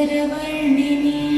पद्मकेसरवर्णिनी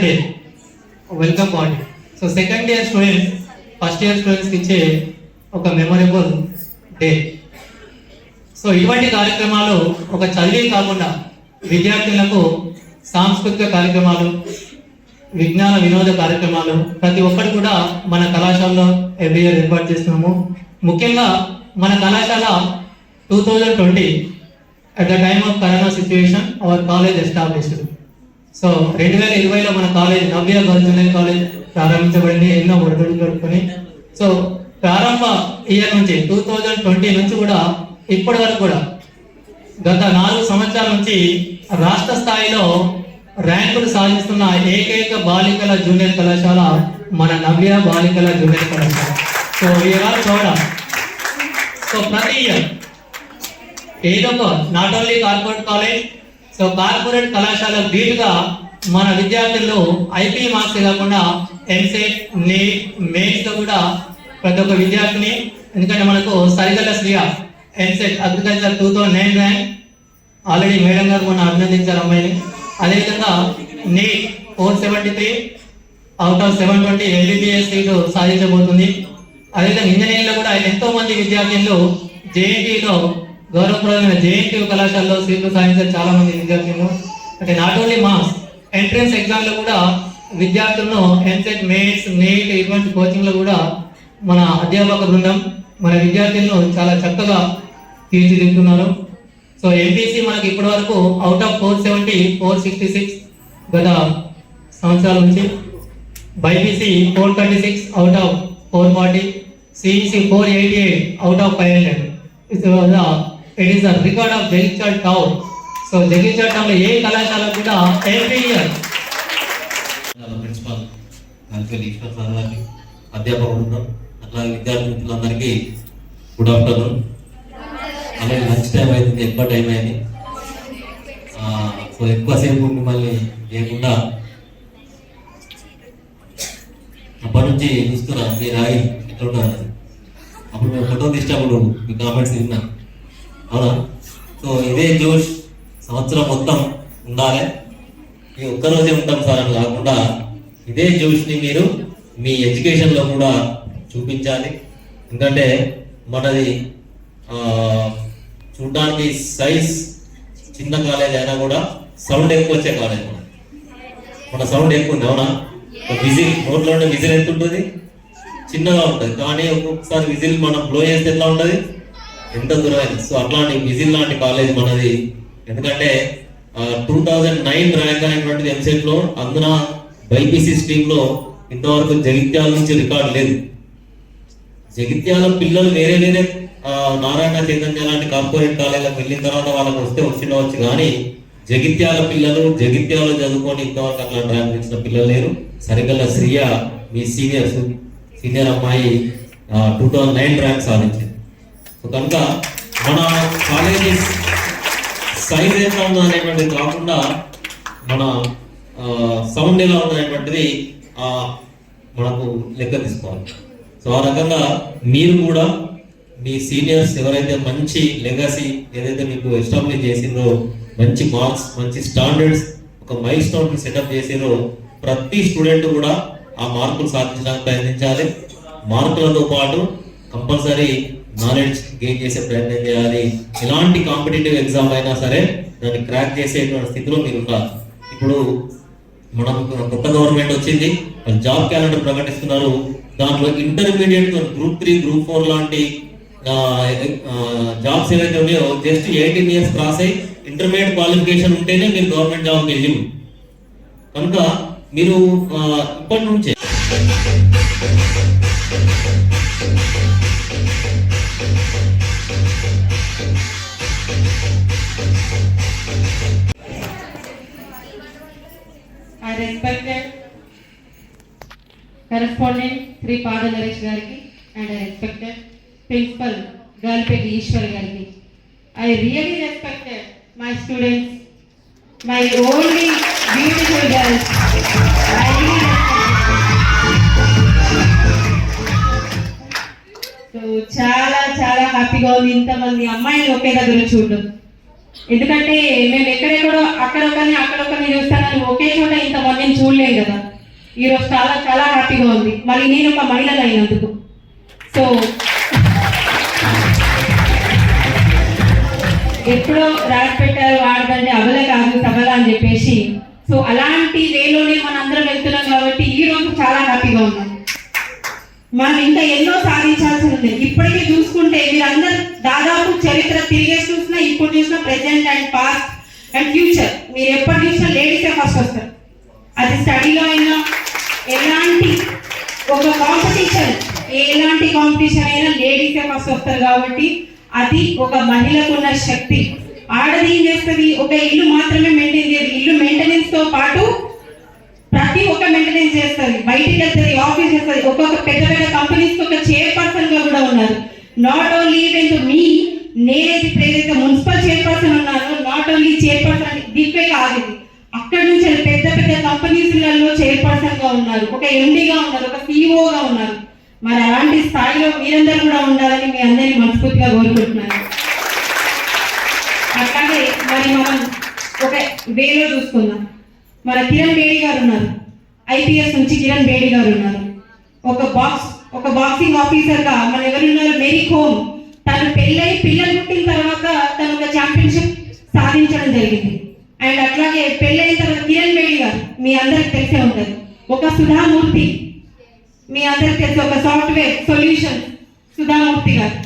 second day welcome party so second year students first year స్టూడెంట్స్కి ఇచ్చే ఒక memorable day so ఇటువంటి కార్యక్రమాలు ఒక చదివే కాకుండా విద్యార్థులకు సాంస్కృతిక కార్యక్రమాలు విజ్ఞాన వినోద కార్యక్రమాలు ప్రతి ఒక్కటి కూడా మన కళాశాలలో ఎవ్రీ ఇయర్ ఏర్పాటు చేస్తున్నాము. ముఖ్యంగా మన కళాశాల two thousand twenty at the time of corona situation our college established so రెండు వేల ఇరవైలో మన college Navya girls junior college ప్రారంభించబడింది ఎన్నో ఒడిదుడులు జరుపుకొని. సో ప్రారంభ ఇయర్ నుంచి టూ థౌజండ్ ట్వంటీ నుంచి కూడా ఇప్పటి వరకు కూడా గత నాలుగు సంవత్సరాల నుంచి రాష్ట్ర స్థాయిలో ర్యాంకులు సాధిస్తున్న ఏకైక బాలికల జూనియర్ కళాశాల మన నవ్య బాలికల జూనియర్ కళాశాల. సో వీఆర్ చౌడ సో ప్రతి ఇయర్ ఏదో ఒక not only corporate college so corporate కళాశాల వీలుగా మన విద్యార్థుల్లో ఐపీ మార్క్స్ కాకుండా ఎంసెట్ నీట్ మెయిన్స్లో కూడా ప్రతి ఒక్క విద్యార్థిని ఎందుకంటే మనకు Sarigala Shriya EAMCET agriculture two thousand nine rank already madam గారు మొన్న అభినందించారు అమ్మాయిని. అదేవిధంగా NEET four seventy three out of seven twenty MBBS seat సాధించబోతుంది. అదేవిధంగా ఇంజనీరింగ్లో కూడా ఎంతోమంది విద్యార్థులు జేఎన్టీలో గౌరవప్రదమైన జేఎన్టీ కళాశాలలో సీట్లు సాధించారు చాలా మంది విద్యార్థులు. అంటే నాట్ ఓన్లీ మాస్ ఎంట్రన్స్ ఎగ్జామ్లో కూడా విద్యార్థులను ఎన్సెట్ మేట్స్ నీట్ ఇటువంటి కోచింగ్లో కూడా మన అధ్యాపక బృందం మన విద్యార్థులను చాలా చక్కగా తీర్చిదిద్దుతున్నారు. సో ఎంపీసీ మనకి ఇప్పటి వరకు out of four seventy four sixty six గత సంవత్సరాల నుంచి BiPC four thirty six out of four forty CEC four eighty eight out of five hundred it is the record of Jagtial town so Jagtial town ఏ కళాశాల కూడా every year principal Galipalli Eshwar sir గారికి అధ్యాపకులు అట్లాగే విద్యార్థి మిత్రులందరికీ good afternoon అలాగే lunch time అయింది ఎక్కువ టైం అయింది. సో ఎక్కువసేపు మిమ్మల్ని లేకుండా అప్పటి నుంచి చూస్తున్నా మీరు ఆగి ఎట్లా ఉంటారు అప్పుడు మేము ఫోటో తీసినప్పుడు మీ కామెంట్స్ విన్నాను అవునా? సో ఇదే జోష్ సంవత్సరం మొత్తం ఉండాలి. ఈ ఒక్కరోజే ఉంటాం సార్ అని కాకుండా ఇదే జోష్ని మీరు మీ ఎడ్యుకేషన్లో కూడా చూపించాలి. ఎందుకంటే మనది చూడడానికి సైజ్ చిన్న కాలేజ్ అయినా కూడా సౌండ్ ఎక్కువ వచ్చే కాలేజ్ మన మన సౌండ్ ఎక్కువ ఉంది అవునా? విజిల్ నోట్లో ఉండే విజిల్ ఎంత ఉంటుంది? చిన్నగా ఉంటుంది. కానీ ఒక్కొక్కసారి విజిల్ మనం బ్లో చేస్తే ఎట్లా ఉంటుంది? ఎంత దూరమైంది? సో అట్లాంటి విజిల్ లాంటి కాలేజ్ మనది. ఎందుకంటే టూ థౌజండ్ నైన్ ర్యాంక్ అయినటువంటి ఎంసెట్లో అందున బైపీసీ స్ట్రీమ్లో ఇంతవరకు జగిత్యాల నుంచి రికార్డు లేదు. జగిత్యాల పిల్లలు వేరే వేరే నారాయణ చైతన్య లాంటి కార్పొరేట్ కాలేజీలకు వెళ్ళిన తర్వాత వాళ్ళకి వస్తే వచ్చిండవచ్చు. కానీ జగిత్యాల పిల్లలు జగిత్యాలు చదువుకొని ఇంతవరకు అట్లా ర్యాంక్ ఇచ్చిన పిల్లలు లేరు. సరిగల్ల శ్రీయ మీ సీనియర్ సీనియర్ అమ్మాయి టూ థౌజండ్ నైన్ ర్యాంక్ సాధించింది. కనుక మన కాలేజీ సైజ్ ఎంత ఉందో అనేటువంటిది కాకుండా మన సౌండ్ ఎలా ఉందనేటువంటిది ఆ, మనకు లెక్క తీసుకోవాలి. సో ఆ రకంగా మీరు కూడా మీ సీనియర్స్ ఎవరైతే మంచి లెగసీ ఏదైతే మీకు ఎస్టాబ్లిష్ చేసిందో మంచి మార్క్స్ మంచి స్టాండర్డ్స్ ఒక మైల్ స్టోన్ సెటప్ చేసిందో ప్రతి స్టూడెంట్ కూడా ఆ మార్కులు సాధించడానికి ప్రయత్నించాలి. మార్కులతో పాటు కంపల్సరీ నాలెడ్జ్ గెయిన్ చేసే ప్రయత్నం చేయాలి. ఎలాంటి కాంపిటేటివ్ ఎగ్జామ్ అయినా సరే దాన్ని క్రాక్ చేసేటువంటి స్థితిలో మీరు ఉండాలి. ఇప్పుడు మనం కొత్త గవర్నమెంట్ వచ్చింది. జాబ్ క్యాలెండర్ ప్రకటిస్తున్నారు. దాంట్లో intermediate group three group four లాంటి జాబ్స్ ఏవైతే ఉన్నాయో జస్ట్ ఎయిటీన్ ఇయర్స్ క్రాస్ అయ్యి ఇంటర్మీడియట్ క్వాలిఫికేషన్ ఉంటేనే మీరు గవర్నమెంట్ జాబ్కి వెళ్ళి కనుక మీరు ఇప్పటి నుంచే ఆయన ఇన్స్పెక్టర్ కరెస్పాండెంట్ శ్రీ పాద నరేష్ గారికి and inspector principal Galipeta Eshwar గారికి I really respect my students my only beautiful girls so చాలా చాలా హ్యాపీగా ఉంది ఇంతమంది అమ్మాయిలు ఒకే దగ్గర చూడడం ఎందుకంటే మేము ఎక్కడెక్కడో అక్కడ ఒకరిని అక్కడ ఒకరిని చూస్తానని ఒకే చోట ఇంతమందిని చూడలేం కదా. ఈరోజు చాలా చాలా హ్యాపీగా ఉంది. మళ్ళీ నేను ఒక మహిళలు అయినందుకు. సో ఎప్పుడో రాసి పెట్టారు ఆడదండి అవలే కాదు సబల అని చెప్పేసి. సో అలాంటి వేలోనే మనందరం వెళ్తున్నాం కాబట్టి ఈ రోజు చాలా హ్యాపీగా ఉన్నాం మనం ఇంకా ఎన్నో సాధించాల్సి ఉంది. ఇప్పటికే చూసుకుంటే మీరందరూ దాదాపు అండ్ ఫ్యూచర్ మీరు ఎప్పటి చూసినా లేడీసే ఫస్ట్ వస్తారు. అది స్టడీలో అయినా ఎలాంటి ఒక కాంపిటీషన్ ఎలాంటి కాంపిటీషన్ అయినా లేడీసే ఫస్ట్ వస్తారు కాబట్టి అది ఒక మహిళకు ఉన్న శక్తి. ఆడది ఏం చేస్తుంది? ఒక ఇల్లు మాత్రమే మెయింటైన్ చేయదు ఇల్లు మెయింటెనెన్స్తో పాటు ప్రతి ఒక్క మెయింటెనెన్స్ చేస్తుంది. బయటికి వెళ్తుంది ఆఫీస్ చేస్తుంది. ఒక్కొక్క పెద్ద పెద్ద కంపెనీస్ ఒక చైర్పర్సన్గా కూడా ఉన్నారు. Not only even to me నేనైతే ఏదైతే మున్సిపల్ చైర్పర్సన్ ఉన్నాను. నాట్ ఓన్లీ చైర్పర్సన్ దీపే కాదు. అక్కడ నుంచి పెద్ద పెద్ద కంపెనీస్లలో చైర్పర్సన్గా ఉన్నారు. ఒక ఎండిగా ఉన్నారు ఒక సిఇఓగా ఉన్నారు. మరి అలాంటి స్థాయిలో మీరందరూ కూడా ఉండాలని మీ అందరినీ మనస్ఫూర్తిగా కోరుకుంటున్నాను. అట్లాగే మరి మనం ఒక వేలో చూసుకుందాం. మన కిరణ్ బేడి గారు ఉన్నారు. ఐపీఎస్ నుంచి కిరణ్ బేడి గారు ఉన్నారు. ఒక బాక్స్ ఒక బాక్సింగ్ ఆఫీసర్గా మన ఎవరున్నారు మేరీ కోమ్. తను పెళ్ళై పిల్లలు సాధించడం జరిగింది. అండ్ అట్లాగే పెళ్ళైన తర్వాత కిరణ్ బేడి గారు మీ అందరికి తెలిసే ఉంటుంది. ఒక సుధామూర్తి మీ అందరికి తెలిసి ఒక సాఫ్ట్వేర్ సొల్యూషన్ సుధామూర్తి గారు.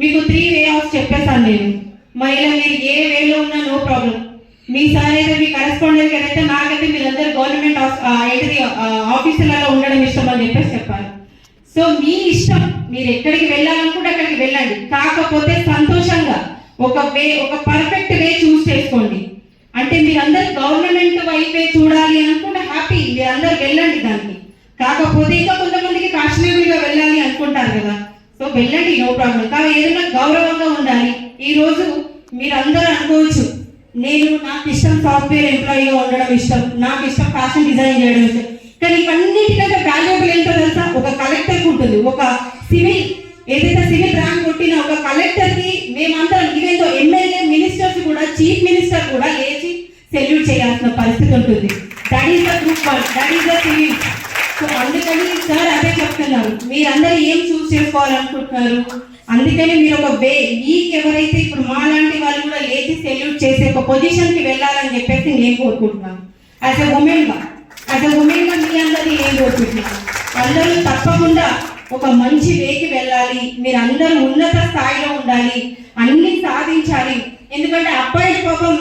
మీకు త్రీ వే ఆఫ్ చెప్పేశాను నేను. మహిళ మీరు ఏ వేలో ఉన్నా నో ప్రాబ్లం మీ సార్ అయితే మీ కరెస్పాండెంట్ అయితే నాకైతే మీరందరూ గవర్నమెంట్ ఏంటిది ఆఫీసులలో ఉండడం ఇష్టం అని చెప్పేసి చెప్పాలి సో మీ ఇష్టం మీరు ఎక్కడికి వెళ్ళాలనుకుంటే అక్కడికి వెళ్ళండి. కాకపోతే సంతోషంగా ఒక వే ఒక పర్ఫెక్ట్ వే చూస్ చేసుకోండి. అంటే మీరందరూ గవర్నమెంట్ వైపే చూడాలి అనుకుంటే హ్యాపీ మీరందరూ వెళ్ళండి దానికి కాకపోతే ఇంకా కొంతమందికి ఫ్యాషనబుల్ వెళ్ళాలి అనుకుంటారు కదా. సో వెళ్ళండి నో ప్రాబ్లం కానీ ఏదైనా గౌరవంగా ఉండాలి. ఈ రోజు మీరందరూ అనుకోవచ్చు నేను నాకు ఇష్టం సాఫ్ట్వేర్ ఎంప్లాయీగా ఉండడం ఇష్టం నాకు ఇష్టం ఫ్యాషన్ డిజైన్ చేయడం ఇష్టం. కానీ ఇవన్నిటికంటే వాల్యుబుల్ ఏంటో తెలుసా? ఒక కలెక్టర్కి ఉంటుంది ఒక సివిల్ ఏదైతే సివిల్ ర్యాంక్ కొట్టిన ఒక కలెక్టర్కి మేమందరం ఇదేదో ఎమ్మెల్యే మినిస్టర్స్ కూడా చీఫ్ మినిస్టర్ కూడా లేచి సెల్యూట్ చేయాల్సిన పరిస్థితి ఉంటుంది. That is the group one that is the civil so అందుకని సార్ అదే చెప్తున్నారు. మీరందరూ ఏం చూస్ చేసుకోవాలనుకుంటున్నారు? అందుకని మీరు ఒక వే మీకు ఎవరైతే ఇప్పుడు మా లాంటి వాళ్ళు కూడా లేచి సెల్యూట్ చేసే ఒక పొజిషన్కి వెళ్ళాలని చెప్పేసి నేను కోరుకుంటున్నాను. యాజ్ ఎ ఉమెన్గా యాజ్ ఎ ఉమెన్గా మీ అందరినీ నేను కోరుకుంటున్నాను? అందరూ తప్పకుండా ఒక మంచి వేకి వెళ్ళాలి. మీరు అందరూ ఉన్నత స్థాయిలో ఉండాలి. అన్ని సాధించాలి. ఎందుకంటే అబ్బాయిల పాపం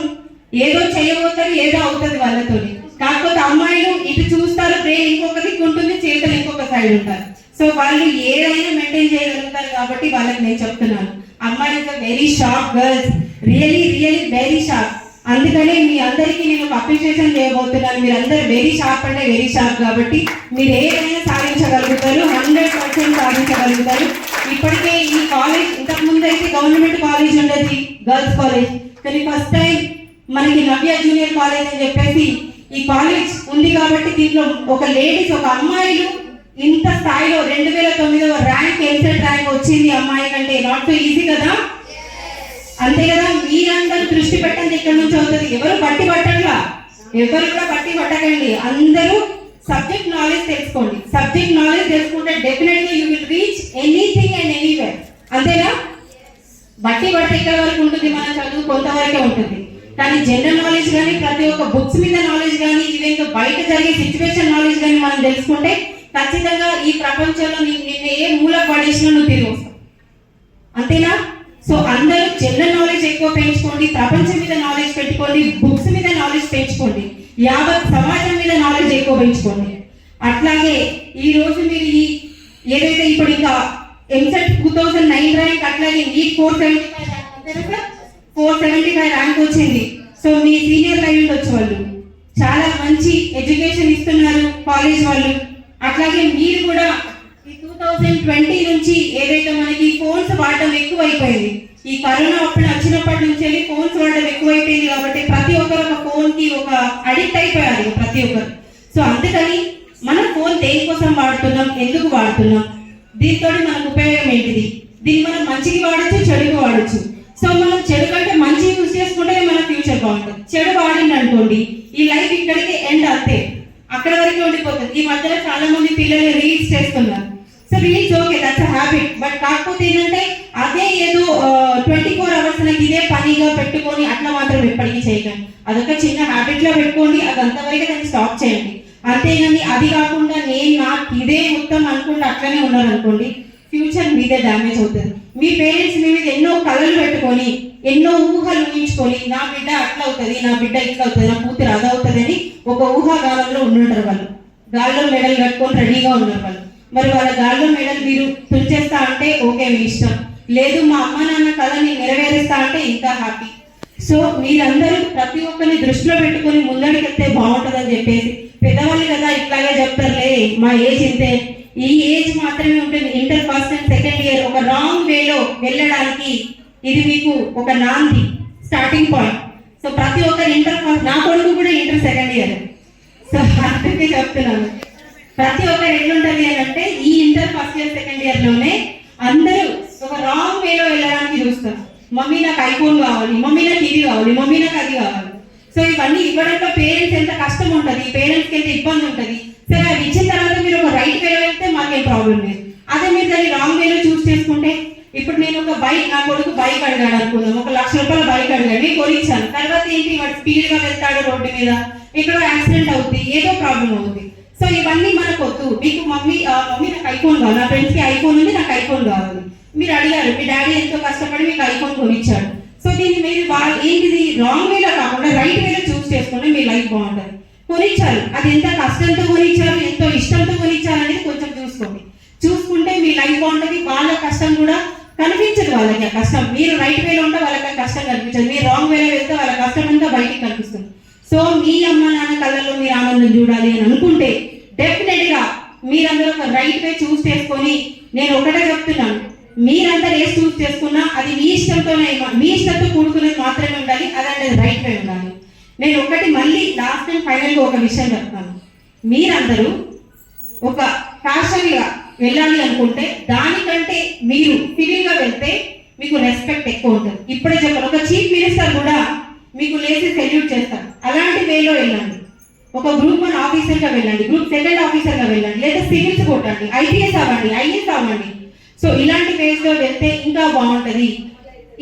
ఏదో చేయబోతారు ఏదో అవుతుంది వాళ్ళతోని. కాకపోతే అమ్మాయిలు ఇటు చూస్తారు బ్రెయిన్ ఇంకొక దిక్కు ఉంటుంది చేతులు ఇంకొక సైడ్ ఉంటారు. సో వాళ్ళు ఏదైనా మెయింటైన్ చేయగలుగుతారు కాబట్టి వాళ్ళకి నేను చెప్తున్నాను. అమ్మాయిలు very sharp girls really really very sharp అందుకనే మీ అందరికీ నేను ఒక అప్రిషియేషన్ చేయబోతున్నాను. మీరు వెరీ షార్ప్ అంటే వెరీ షార్ప్ కాబట్టి మీరు ఏదైనా సాధించగలుగుతారు హండ్రెడ్ పర్సెంట్ సాధించగలుగుతారు. ఇప్పటికే ఈ కాలేజ్ ఇంతకు ముందు అయితే గవర్నమెంట్ కాలేజ్ ఉండేది గర్ల్స్ కాలేజ్ కానీ ఫస్ట్ టైం మనకి నవ్య జూనియర్ కాలేజ్ అని చెప్పేసి ఈ కాలేజ్ ఉంది కాబట్టి దీంట్లో ఒక లేడీస్ ఒక అమ్మాయిలు ఇంత స్థాయిలో రెండు వేల తొమ్మిదవ ర్యాంక్ ఎంసెట్ ర్యాంక్ వచ్చింది అమ్మాయి కంటే. నాట్ సో ఈజీ కదా. అంతే కదా? మీరందరూ దృష్టి పెట్టండి ఇక్కడ నుంచి అవుతుంది. ఎవరు బట్టి పట్టట్లా ఎవరు కూడా బట్టి పట్టకండి. అందరూ సబ్జెక్ట్ నాలెడ్జ్ తెలుసుకోండి. సబ్జెక్ట్ నాలెడ్జ్ తెలుసుకుంటే definitely you will reach anything and anywhere అంతేనా? బట్టి బట్టి ఇక్కడ వరకు ఉంటుంది మన చదువు కొంతవరకే ఉంటుంది. కానీ జనరల్ నాలెడ్జ్ కానీ ప్రతి ఒక్క బుక్స్ మీద నాలెడ్జ్ కానీ ఈవెన్ బయట జరిగే సిచ్యువేషన్ నాలెడ్జ్ కానీ మనం తెలుసుకుంటే ఖచ్చితంగా ఈ ప్రపంచంలో నిన్న ఏ మూల పడేసినా నువ్వు తిరిగి వస్తావు. అంతేనా? సో అందరూ జనరల్ నాలెడ్జ్ ఎక్కువ పెంచుకోండి ప్రపంచం మీద నాలెడ్జ్ పెట్టుకోండి బుక్స్ మీద నాలెడ్జ్ పెంచుకోండి యావత్ సమాజం మీద నాలెడ్జ్ ఎక్కువ పెంచుకోండి. అట్లాగే ఈ రోజు మీరు ఈ ఏదైతే ఇప్పుడు ఇంకా EAMCET two thousand nine rank అట్లాగే NEET four seventy five rank four seventy five rank వచ్చింది. సో మీ సీనియర్ అయి ఉండొచ్చు వాళ్ళు. చాలా మంచి ఎడ్యుకేషన్ ఇస్తున్నారు కాలేజ్ వాళ్ళు. అట్లాగే మీరు కూడా ఈ టూ థౌజండ్ ట్వంటీ నుంచి ఏదైతే మనకి ఫోన్స్ వాడడం ఎక్కువైపోయింది. ఈ కరోనా అప్పుడు వచ్చినప్పటి నుంచి వెళ్ళి ఫోన్స్ వాడడం ఎక్కువైపోయింది కాబట్టి ప్రతి ఒక్కరు ఒక ఫోన్కి ఒక అడిక్ట్ అయిపోయారు ప్రతి ఒక్కరు. సో అందుకని మనం ఫోన్ దేనికోసం వాడుతున్నాం? ఎందుకు వాడుతున్నాం? దీంతో మనకు ఉపయోగం ఏంటిది? దీన్ని మనం మంచికి వాడచ్చు చెడుకు వాడచ్చు. సో మనం చెడు కంటే మంచి యూజ్ చేసుకుంటే మన ఫ్యూచర్ బాగుంటుంది. చెడు వాడింది అనుకోండి ఈ లైఫ్ ఇక్కడికి ఎండ్ అంతే. అక్కడ వరకు ఉండిపోతుంది. ఈ మధ్యలో చాలా మంది పిల్లలు రీల్స్ చేస్తున్నారు. So okay that's habit but కాకపోతే ఏంటంటే అదే ఏదో ట్వంటీ ఫోర్ అవర్స్ నాకు ఇదే పనిగా పెట్టుకొని అట్లా మాత్రం ఎప్పటికీ చేయకండి. అదొక చిన్న హ్యాబిట్లో పెట్టుకోండి అది అంతవరకు దాన్ని స్టాప్ చేయండి. అంతేగాని అది కాకుండా నేను నాకు ఇదే మొత్తం అనుకుంటే అట్లనే ఉన్నాను అనుకోండి ఫ్యూచర్ మీదే డ్యామేజ్ అవుతుంది. మీ పేరెంట్స్ మీ మీద ఎన్నో కళలు పెట్టుకొని ఎన్నో ఊహలు ఊహించుకొని నా బిడ్డ అట్లా అవుతుంది నా బిడ్డ ఇట్లా అవుతుంది నా కూతురు అదవుతుంది అని ఒక ఊహాగాలంలో ఉండుంటారు వాళ్ళు. గాల్లో మెడల్ కట్టుకొని రెడీగా ఉన్నారు వాళ్ళు. మరి వాళ్ళ గాల్లో మేడం మీరు పిలిచేస్తా అంటే ఓకే మీ ఇష్టం. లేదు మా అమ్మ నాన్న కళని నెరవేరుస్తా అంటే ఇంకా హ్యాపీ సో మీరందరూ ప్రతి ఒక్కరిని దృష్టిలో పెట్టుకొని ముందడికెళ్తే బాగుంటుందని చెప్పేసి పెద్దవాళ్ళు కదా ఇట్లాగే చెప్తారులే మా ఏజ్ ఇంతే. ఈ ఏజ్ మాత్రమే ఉంటుంది inter first and second year ఒక రాంగ్ వేలో వెళ్ళడానికి ఇది మీకు ఒక నాంది స్టార్టింగ్ పాయింట్ సో ప్రతి ఒక్కరు ఇంటర్ ఫస్ట్ నా కొడుకు కూడా ఇంటర్ సెకండ్ ఇయర్ సో అందుకే చెప్తున్నాను. ప్రతి ఒక్కరు ఎట్లుంటది అని అంటే ఈ ఇంటర్ ఫస్ట్ ఇయర్ సెకండ్ ఇయర్లోనే అందరూ ఒక రాంగ్ వేలో వెళ్ళడానికి చూస్తారు. మమ్మీ నాకు ఐఫోన్ కావాలి. మమ్మీ నాకు ఇది కావాలి. మమ్మీ నాకు అది కావాలి. సో ఇవన్నీ ఇవ్వడంతో పేరెంట్స్ ఎంత కష్టం ఉంటుంది పేరెంట్స్కి ఎంత ఇబ్బంది ఉంటుంది. సరే అవి ఇచ్చిన తర్వాత మీరు ఒక రైట్ వేలో వెళ్తే మాకేం ప్రాబ్లం లేదు. అదే మీరు దాన్ని రాంగ్ వేలో చూస్ చేసుకుంటే ఇప్పుడు నేను ఒక బైక్ నా కొడుకు బైక్ అడిగాడు అనుకుందాం. ఒక లక్ష రూపాయల బైక్ అడిగాడు. నేను కొనిచ్చాను. తర్వాత ఏంటి వాడు స్పీడ్గా వెళ్తాడు రోడ్డు మీద? ఇక్కడ యాక్సిడెంట్ అవుతుంది ఏదో ప్రాబ్లం అవుతుంది సో ఇవన్నీ మనకు వద్దు మీకు మమ్మీ మమ్మీ నాకు ఐఫోన్ కావాలి. నా ఫ్రెండ్స్కి ఐఫోన్ ఉంది నాకు ఐఫోన్ కావాలి. మీరు అడిగారు మీ డాడీ ఎంతో కష్టపడి మీకు ఐఫోన్ కొనిచ్చారు సో దీన్ని మీరు వాళ్ళు ఏంటిది? రాంగ్ వేలో కాకుండా రైట్ వేలో చూస్ చేసుకుంటే మీ లైఫ్ బాగుంటుంది. కొనిచ్చారు. అది ఎంత కష్టంతో కొనిచ్చారు ఎంతో ఇష్టంతో కొనిచ్చారు అనేది కొంచెం చూసుకోండి. చూసుకుంటే మీ లైఫ్ బాగుంటుంది వాళ్ళ కష్టం కూడా కనిపించదు వాళ్ళకి ఆ కష్టం. మీరు రైట్ వేలో ఉంటే వాళ్ళకి కష్టం కనిపించదు. మీరు రాంగ్ వేలో వెళ్తే వాళ్ళ కష్టం అంతా బయటికి కనిపిస్తుంది. సో మీ అమ్మ నాన్న కళ్ళల్లో మీరు ఆనందం చూడాలి అని అనుకుంటే డెఫినెట్గా మీరందరూ ఒక రైట్ వే చూస్ చేసుకొని నేను ఒకటే చెప్తున్నాను. మీరందరూ ఏ చూస్ చేసుకున్నా అది మీ ఇష్టంతోనే మీ ఇష్టంతో కూడుకునేది మాత్రమే ఉండాలి అదే రైట్ వే ఉండాలి. నేను ఒకటి మళ్ళీ లాస్ట్ అండ్ ఫైనల్గా ఒక విషయం చెప్తాను. మీరందరూ ఒక ఫ్యాషన్గా వెళ్ళాలి అనుకుంటే దానికంటే మీరు సివిల్గా వెళ్తే మీకు రెస్పెక్ట్ ఎక్కువ ఉంటుంది. ఇప్పుడే చెప్పాను ఒక చీఫ్ మినిస్టర్ కూడా మీకు లేచి సెల్యూట్ చేస్తారు. అలాంటి వేలో వెళ్ళండి. ఒక గ్రూప్ వన్ ఆఫీసర్గా వెళ్ళండి. గ్రూప్ సెకండ్ ఆఫీసర్గా వెళ్ళండి. లేదా సివిల్స్ కొట్టండి. ఐపీఎస్ అవ్వండి. ఐఎస్ అవ్వండి. సో ఇలాంటి వేస్లో వెళ్తే ఇంకా బాగుంటది.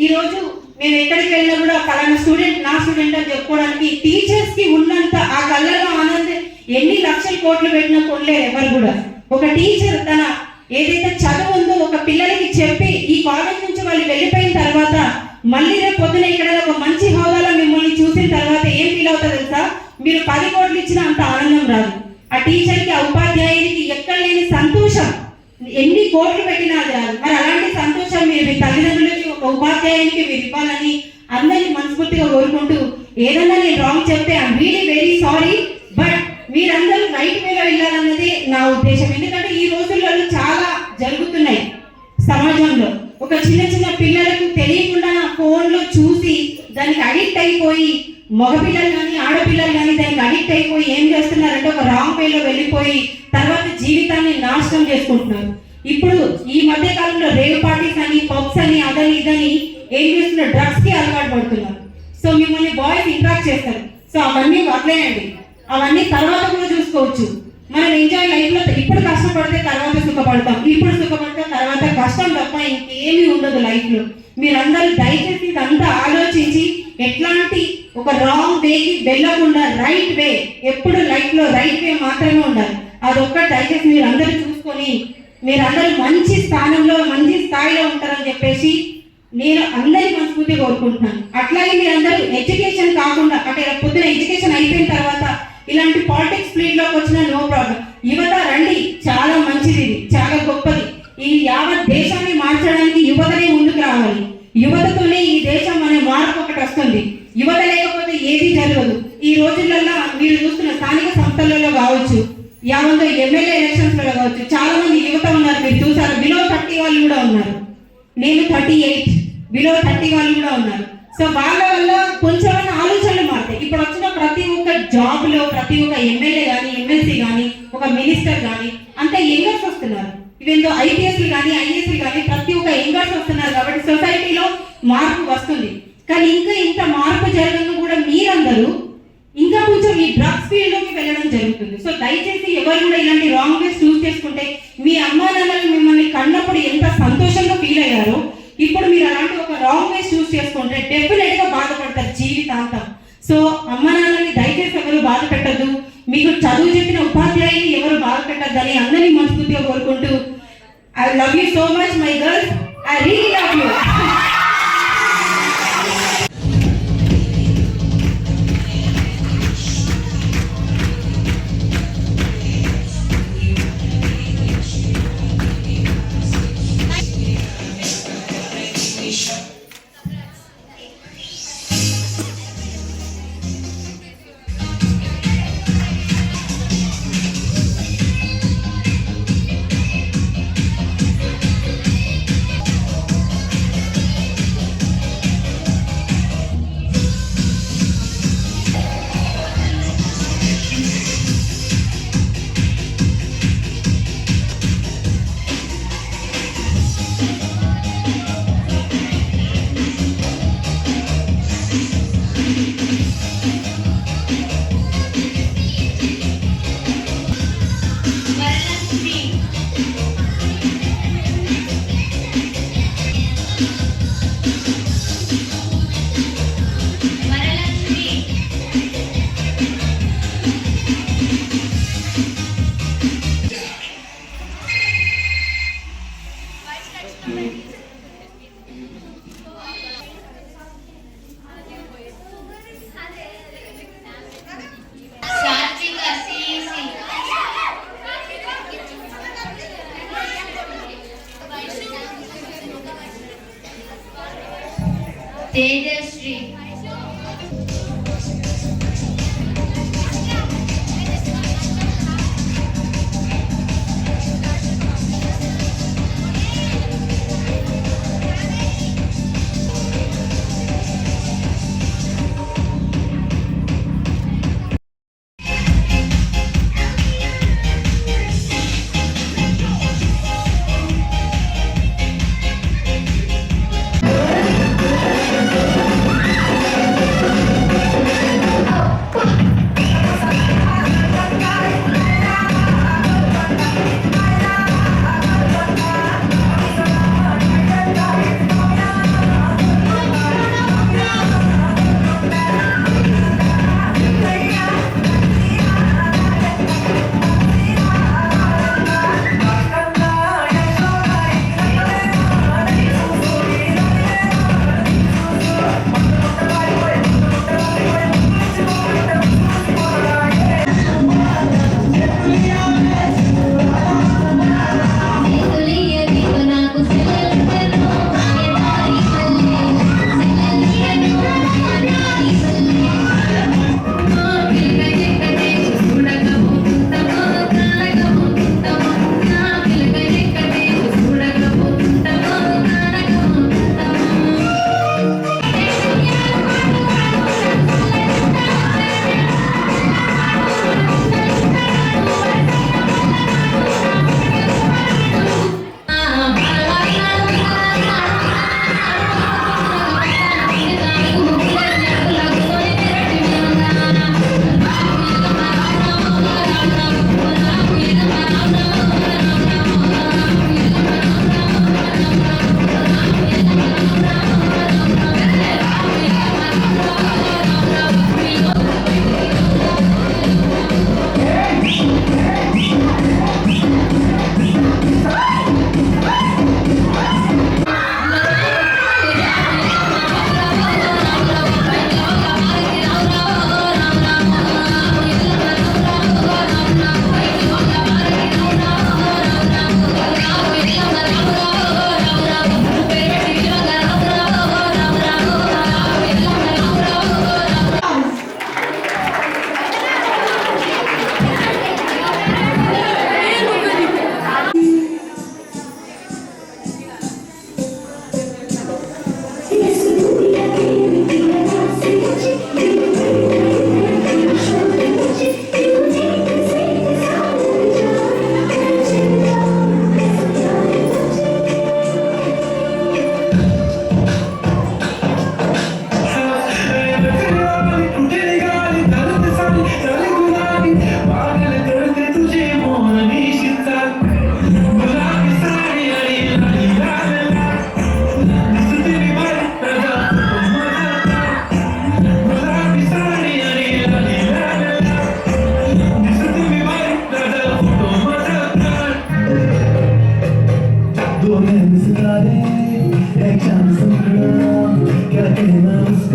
ఈ రోజు మేము ఎక్కడికి వెళ్ళినా కూడా పలానా స్టూడెంట్ నా స్టూడెంట్ అని చెప్పుకోవడానికి టీచర్స్కి ఉన్నంత ఆ కళ్ళలో ఆనందం ఎన్ని లక్షల కోట్లు పెట్టినా కొనలేరు ఎవరు కూడా. ఒక టీచర్ తన ఏదైతే చదువు ఉందో ఒక పిల్లలకి చెప్పి ఈ కాలేజ్ నుంచి వాళ్ళు వెళ్ళిపోయిన తర్వాత మళ్ళీ రేపు పొద్దున ఇక్కడ ఒక మంచి హోదాలో మీరు పది కోట్లు ఇచ్చినా అంత ఆనందం రాదు. ఆ టీచర్కి ఆ ఉపాధ్యాయునికి ఎక్కడ లేని సంతోషం. ఎన్ని కోట్లు పెట్టినా అది రాదు. మరి అలాంటి సంతోషం మీరు మీ తల్లిదండ్రులకి ఒక ఉపాధ్యాయునికి మీరు ఇవ్వాలని అందరినీ మనస్ఫూర్తిగా కోరుకుంటూ ఏదన్నా నేను రాంగ్ చెప్తే I really very sorry but మీరందరూ రైట్ వేలో వెళ్ళాలన్నది నా ఉద్దేశం. ఎందుకంటే ఈ రోజుల్లో చాలా జరుగుతున్నాయి సమాజంలో. ఒక చిన్న చిన్న పిల్లలకు తెలియకుండా ఫోన్లో చూసి దానికి అడిక్ట్ అయిపోయి మగపిల్లలు కానీ ఆడపిల్లలు కానీ దానికి అడిక్ట్ అయిపోయి ఏం చేస్తున్నారంటే ఒక రాంగ్ వేలో వెళ్ళిపోయి తర్వాత జీవితాన్ని నాశనం చేసుకుంటున్నారు. ఇప్పుడు ఈ మధ్య కాలంలో రేవ్ పార్టీస్ అని పబ్స్ అని అదని ఇదని ఏం చేస్తున్నారు? డ్రగ్స్కి అలవాటు పడుతున్నారు. సో మిమ్మల్ని బాయ్స్ ఇంట్రాక్ట్ చేస్తారు. సో అవన్నీ వదిలేయండి. అవన్నీ తర్వాత కూడా చూసుకోవచ్చు. మనం ఎంజాయ్ లైఫ్లో ఇప్పుడు కష్టపడితే తర్వాత సుఖపడతాం. ఇప్పుడు సుఖపడితే తర్వాత కష్టం తప్ప ఇంకేమీ ఉండదు లైఫ్లో. మీరందరూ దయచేసి ఇదంతా ఆలోచించి ఎట్లాంటి ఒక రాంగ్ వేకి వెళ్ళకుండా రైట్ వే ఎప్పుడు లైఫ్లో రైట్ వే మాత్రమే ఉండాలి. అదొక్క దయచేసి మీరు అందరూ చూసుకొని మీరందరూ మంచి స్థానంలో మంచి స్థాయిలో ఉంటారని చెప్పేసి నేను అందరి మనస్ఫూర్తి కోరుకుంటున్నాను. అట్లాగే మీరందరూ ఎడ్యుకేషన్ కాకుండా అంటే పొద్దున ఎడ్యుకేషన్ అయిపోయిన తర్వాత ఇలాంటి పాలిటిక్స్ ఫీల్డ్లోకి వచ్చిన నో ప్రాబ్లం యువత రండి చాలా మంచిది ఇది చాలా గొప్పది. ఇది యావత్ దేశాన్ని మార్చడానికి యువతనే ముందుకు రావాలి. యువతతోనే ఈ దేశం అనే మార్పు ఒకటి వస్తుంది. యువత లేకపోతే ఏది జరగదు. ఈ రోజులలో మీరు చూస్తున్న స్థానిక సంస్థలలో కావచ్చు యావంతో ఎమ్మెల్యే ఎలక్షన్స్లో కావచ్చు చాలా మంది యువత ఉన్నారు. మీరు చూసారు? బిలో థర్టీ వాళ్ళు కూడా ఉన్నారు. నేను థర్టీ ఎయిట్ బిలో థర్టీ వాళ్ళు కూడా ఉన్నారు. సో వాళ్ళ వల్ల కొంచెం ఆలోచనలు మారుతాయి. ఇప్పుడు వచ్చిన ప్రతి ఒక్క జాబ్లో ప్రతి ఒక్క ఎమ్మెల్యే కానీ ఎమ్మెల్సీ కానీ ఒక మినిస్టర్ కానీ అంత యంగర్స్ వస్తున్నారు. వీళ్ళు ఐపీఎస్లు కానీ ఐఏఎస్లు కానీ ప్రతి ఒక్క యంగర్స్ వస్తున్నారు కాబట్టి సొసైటీలో మార్పు వస్తుంది. కానీ ఇంకా ఇంత మార్పు జరగను కూడా మీరందరూ. ఇంకా కొంచెం ఈ డ్రగ్స్ ఫీల్డ్లోకి వెళ్ళడం జరుగుతుంది. సో దయచేసి ఎవరు కూడా ఇలాంటి రాంగ్ వేస్ చూస్ చేసుకుంటే మీ అమ్మా నాన్నలు మిమ్మల్ని కన్నప్పుడు ఎంత సంతోషంగా ఫీల్ అయ్యారో ఇప్పుడు మీరు అలాంటి ఒక రాంగ్ వేస్ చూస్ చేసుకుంటే డెఫినెట్గా బాధపడతారు జీవితాంతం. సో అమ్మ నాన్నని దయచేసి ఎవరు బాధ పెట్టద్దు. మీకు చదువు చెప్పిన ఉపాధ్యాయుని ఎవరు బాధ పెట్టద్దని అందరినీ మనస్ఫూర్తిగా కోరుకుంటూ I love you so much, my girls. I really love you. Everybody, they can't stop me. Got the most.